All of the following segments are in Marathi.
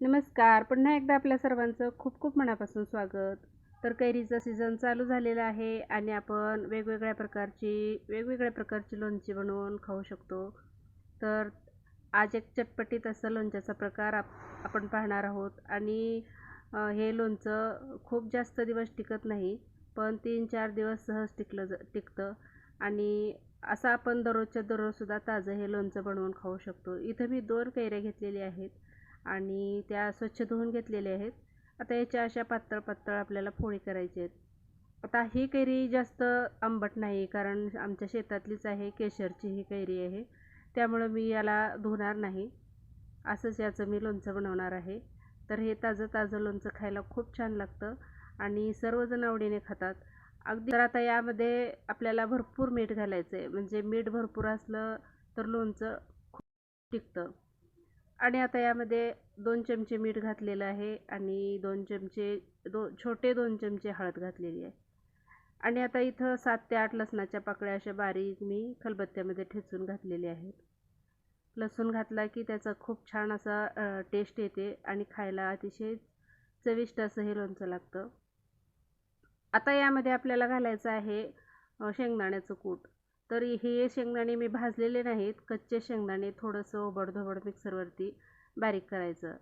नमस्कार. पुन्हा एकदा आपल्या सर्वांचं खूप खूप मनापासून स्वागत. तर कैरीचं सीझन चालू झालेलं आहे आणि आपण वेगवेगळ्या प्रकारची वेगवेगळ्या प्रकारची लोणची बनवून खाऊ शकतो. तर आज एक चटपटीत असं लोणच्याचा प्रकार आप आपण पाहणार आहोत. आणि हे लोणचं खूप जास्त दिवस टिकत नाही पण तीन चार दिवस सहज टिकलं ज टिकतं. आणि असं आपण दररोजच्या दररोजसुद्धा ताजं हे लोणचं बनवून खाऊ शकतो. इथं मी दोन कैऱ्या घेतलेल्या आहेत. आणि त्या स्वच्छ धुवून घेतलेल्या आहेत. आता याच्या अशा पातळ पातळ आपल्याला फोडी करायची आहेत. आता ही कैरी जास्त आंबट नाही कारण आमच्या शेतातलीच आहे केशरची ही कैरी आहे. त्यामुळं मी याला धुणार नाही. असंच याचं मी लोणचं बनवणार आहे. तर हे ताजं ताजं लोणचं खायला खूप छान लागतं आणि सर्वजण आवडीने खातात. अगदी तर आता यामध्ये आपल्याला भरपूर मीठ घालायचं आहे म्हणजे मीठ भरपूर असलं तर लोणचं खूप टिकतं. आणि आता यामध्ये दोन चमचे मीठ घातलेलं आहे आणि दोन चमचे दो छोटे दोन चमचे हळद घातलेली आहे. आणि आता इथं सात ते आठ लसणाच्या पाकळ्या अशा बारीक मी खलबत्त्यामध्ये ठेचून घातलेल्या आहेत. लसूण घातला की त्याचा खूप छान असा टेस्ट येते आणि खायला अतिशय चविष्ट असं हे लोणचं लागतं. आता यामध्ये आपल्याला घालायचं आहे शेंगदाण्याचं कूट. तर हे शेंगदाणे मी भाजलेले नाहीत. कच्चे शेंगदाणे थोडंसं ओबडधोबड मिक्सरवरती बारीक करायचं.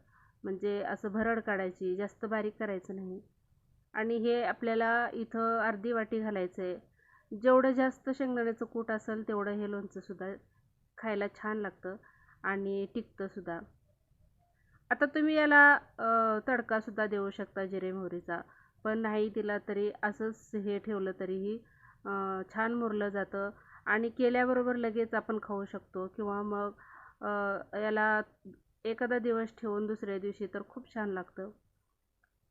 म्हणजे असं भरड काढायची जास्त बारीक करायचं नाही. आणि हे आपल्याला इथं अर्धी वाटी घालायचं आहे जेवढं जास्त शेंगदाण्याचं कूट असेल तेवढं हे लोणचंसुद्धा खायला छान लागतं आणि टिकतंसुद्धा आता तुम्ही याला तडकासुद्धा देऊ शकता जिरे मोहरीचा. पण नाही दिला तरी असंच हे ठेवलं तरीही छान मुरलं जातं. आणि केल्याबरोबर लगेच आपण खाऊ शकतो किंवा मग याला एखादा दिवस ठेवून दुसऱ्या दिवशी तर खूप छान लागतं.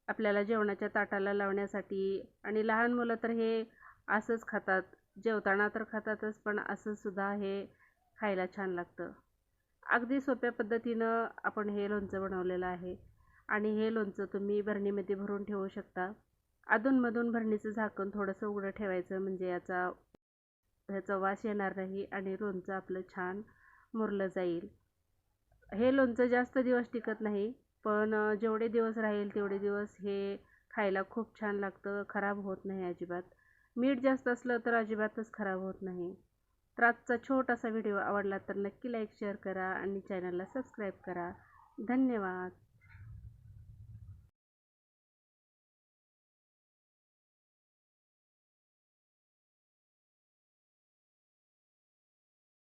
आपल्याला जेवणाच्या ताटाला लावण्यासाठी आणि लहान मुलं तर हे असंच खातात जेवताना तर खातातच पण असंसुद्धा हे खायला छान लागतं. अगदी सोप्या पद्धतीनं आपण हे लोणचं बनवलेलं आहे आणि हे लोणचं तुम्ही भरणीमध्ये भरून ठेवू शकता. अधूनमधून भरणीचं झाकण थोडंसं उघडं ठेवायचं म्हणजे याचा ह्याचा वास येणार नाही आणि लोणचं आपलं छान मुरलं जाईल. हे लोणचं जास्त दिवस टिकत नाही पण जेवढे दिवस राहील तेवढे दिवस हे खायला खूप छान लागतं खराब होत नाही अजिबात. मीठ जास्त असलं तर अजिबातच खराब होत नाही. तर आजचा छोटासा व्हिडिओ आवडला तर नक्की लाईक शेअर करा आणि चॅनलला सबस्क्राईब करा. धन्यवाद.